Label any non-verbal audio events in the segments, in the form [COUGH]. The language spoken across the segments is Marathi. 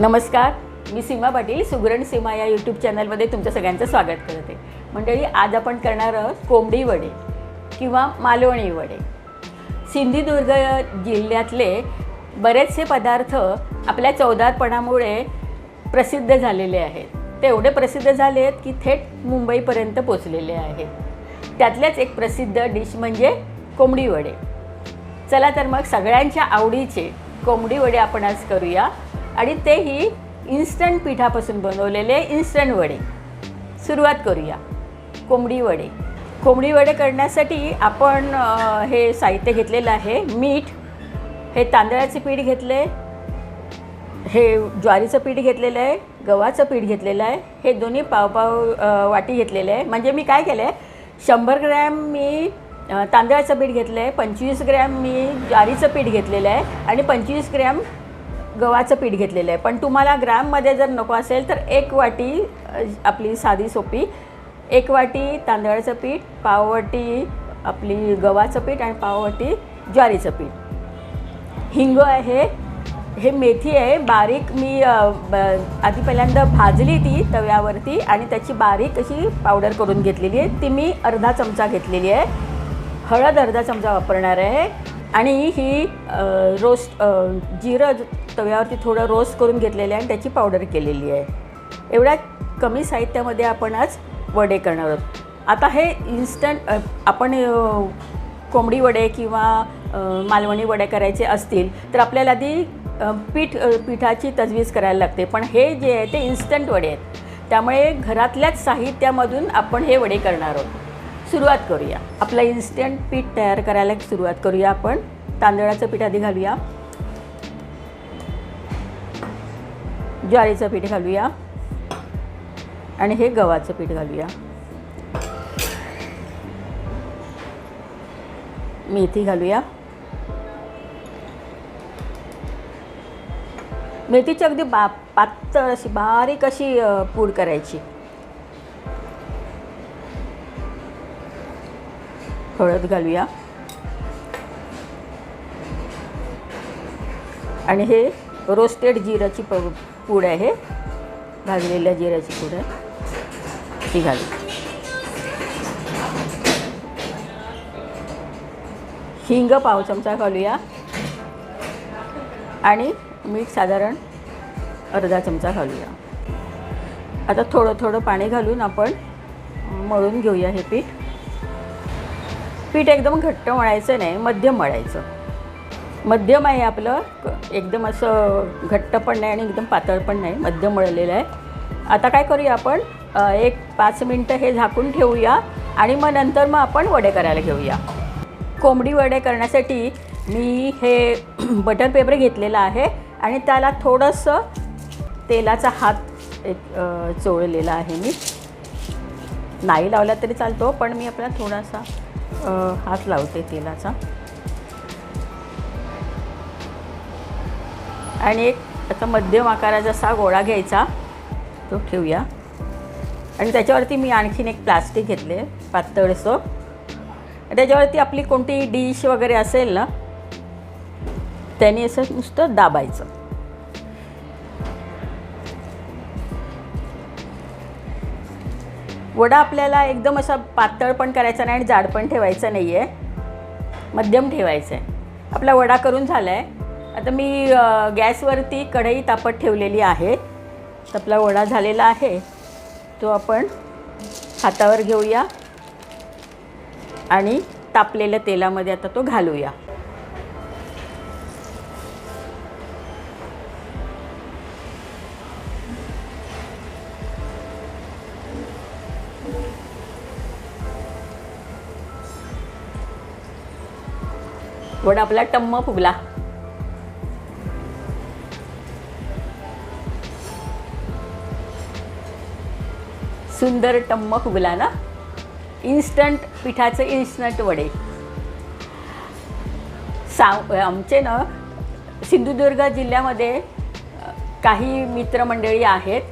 नमस्कार मी सीमा पाटील सुगरण सीमा या यूट्यूब चॅनलमध्ये तुमचं सगळ्यांचं स्वागत करते मंडळी आज आपण करणार आहोत कोंबडी वडे किंवा मालवणी वडे. सिंधुदुर्ग जिल्ह्यातले बरेचसे पदार्थ आपल्या चौदारपणामुळे प्रसिद्ध झालेले आहेत. ते एवढे प्रसिद्ध झाले आहेत की थेट मुंबईपर्यंत पोचलेले आहेत. त्यातल्याच एक प्रसिद्ध डिश म्हणजे कोंबडी वडे. चला तर मग सगळ्यांच्या आवडीचे कोंबडी वडे आपण आज करूया. आणि तेही इन्स्टंट पिठापासून बनवलेले इन्स्टंट वडे. सुरुवात करूया. कोंबडी वडे. कोंबडी वडे करण्यासाठी आपण हे साहित्य घेतलेलं आहे. मीठ हे तांदळाचे पीठ घेतले हे ज्वारीचं पीठ घेतलेलं आहे. गव्हाचं पीठ घेतलेलं आहे. हे दोन्ही पाव पाव वाटी घेतलेले आहे. म्हणजे मी काय केलं आहे शंभर ग्रॅम मी तांदळाचं पीठ घेतलं आहे पंचवीस ग्रॅम मी ज्वारीचं पीठ घेतलेलं आहे. आणि पंचवीस ग्रॅम गव्हाचं पीठ घेतलेलं आहे. पण तुम्हाला ग्रॅममध्ये जर नको असेल तर एक वाटी आपली साधी सोपी एक वाटी तांदळाचं पीठ पाववाटी आपली गव्हाचं पीठ आणि पाववाटी ज्वारीचं पीठ. हिंग आहे हे मेथी आहे बारीक मी ब- आधी पहिल्यांदा भाजली ती तव्यावरती आणि त्याची बारीक अशी पावडर करून घेतलेली आहे. ती मी अर्धा चमचा घेतलेली आहे. हळद अर्धा चमचा वापरणार आहे. आणि ही रोस्ट जिरं तव्यावरती थोडं रोस्ट करून घेतलेलं आहे आणि त्याची पावडर केलेली आहे. एवढ्या कमी साहित्यामध्ये आपण आज वडे करणार आहोत. आता हे इन्स्टंट आपण कोंबडी वडे किंवा मालवणी वडे करायचे असतील तर आपल्याला आधी पीठ पिठाची तजवीज करायला लागते. पण हे जे आहे ते इन्स्टंट वडे आहेत. त्यामुळे घरातल्याच साहित्यामधून आपण हे वडे करणार आहोत. सुरुवात करूया. आपलं इन्स्टंट पीठ तयार करायला सुरुवात करूया आपण. तांदळाचं पीठ आधी घालूया. ज्वारीचं पीठ घालूया. आणि हे गव्हाचं पीठ घालूया. मेथी घालूया. मेथीची अगदी बा पातळ अशी बारीक अशी पूड करायची. हळद घालूया. आणि हे रोस्टेड जिराची प पूड आहे. भाजलेल्या जिऱ्याची पूड आहे. ती घालू. हिंग पाव चमचा घालूया. आणि मीठ साधारण अर्धा चमचा घालूया. आता थोडं थोडं पाणी घालून आपण मळून घेऊया हे पीठ. पीठ एकदम घट्ट मळायचं नाही मध्यम मळायचं. मध्यम आहे आपलं एकदम असं घट्ट पण नाही आणि एकदम पातळ पण नाही मध्यम मळलेलं आहे. आता काय करूया आपण? एक पाच मिनटं हे झाकून ठेवूया आणि मग नंतर मग आपण वडे करायला घेऊया. कोंबडी वडे करण्यासाठी मी हे [CLEARS THROAT] बटर पेपर घेतलेला आहे आणि त्याला थोडंसं तेलाचा हात एक चोळलेला आहे मी. नाही लावला तरी चालतो पण मी आपला थोडासा हात लावते तेलाचा. आणि एक आता मध्यम आकाराचा असा गोळा घ्यायचा तो ठेवूया. आणि त्याच्यावरती मी आणखीन एक प्लास्टिक घेतले पातळसं त्याच्यावरती आपली कोणती डिश वगैरे असेल ना त्याने असं नुसतं दाबायचं. वडा आपल्याला एकदम असा पातळ पण करायचा नाही आणि जाड पण ठेवायचं नाही आहे मध्यम ठेवायचं आहे आपला वडा करून झाला आहे आता मी गॅसवरती कढई तापत ठेवलेली आहे. आपला वडा झालेला आहे. तो आपण हातावर घेऊया आणि तापलेल्या तेलामध्ये आता तो घालूया. वडा आपला टम्म फुगला. सुंदर टम्म फुगला ना? इन्स्टंट पिठाचे इन्स्टंट वडे. साव आमचे ना सिंधुदुर्ग जिल्ह्यामध्ये काही मित्रमंडळी आहेत.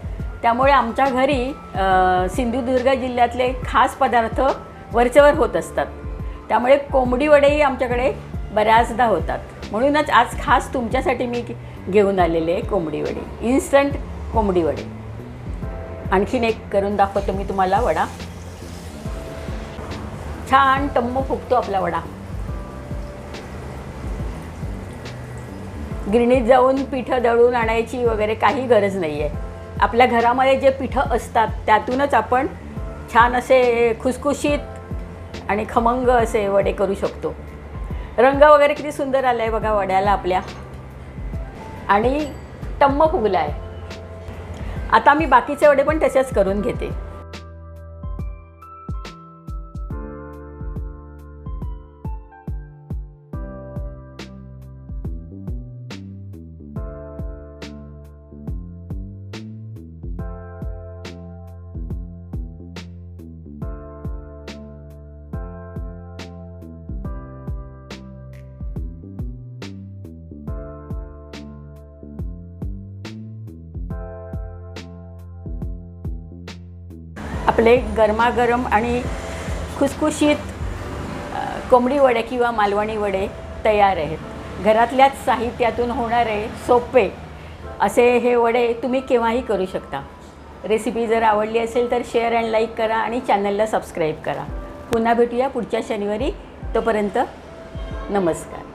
त्यामुळे आमच्या घरी सिंधुदुर्ग जिल्ह्यातले खास पदार्थ वरचेवर होत असतात. त्यामुळे कोंबडी वडेही आमच्याकडे बऱ्याचदा होतात. म्हणूनच आज खास तुमच्यासाठी मी घेऊन आलेले कोंबडी वडी. इन्स्टंट कोंबडी वडी. आणखीन एक करून दाखवतो मी तुम्हाला वडा. छान टम्म फुगतो आपला वडा. गिरणीत जाऊन पिठं दळून आणायची वगैरे काही गरज नाही आहे आपल्या घरामध्ये जे पिठं असतात त्यातूनच आपण छान असे खुसखुशीत आणि खमंग असे वडे करू शकतो. रंग वगैरे किती सुंदर आला आहे बघा वड्याला आपल्या. आणि टम्म फुगला आहे आता मी बाकीचे वडे पण तसेच करून घेते. आपले गरमागरम आणि खुसखुशीत कोंबडी वडे किंवा मालवणी वडे तयार आहेत. घरातल्याच साहित्यातून होणारे सोपे असे हे वडे तुम्ही केव्हाही करू शकता. रेसिपी जर आवडली असेल तर शेअर अँड लाईक करा आणि चॅनलला सबस्क्राईब करा. पुन्हा भेटूया पुढच्या शनिवारी. तोपर्यंत नमस्कार.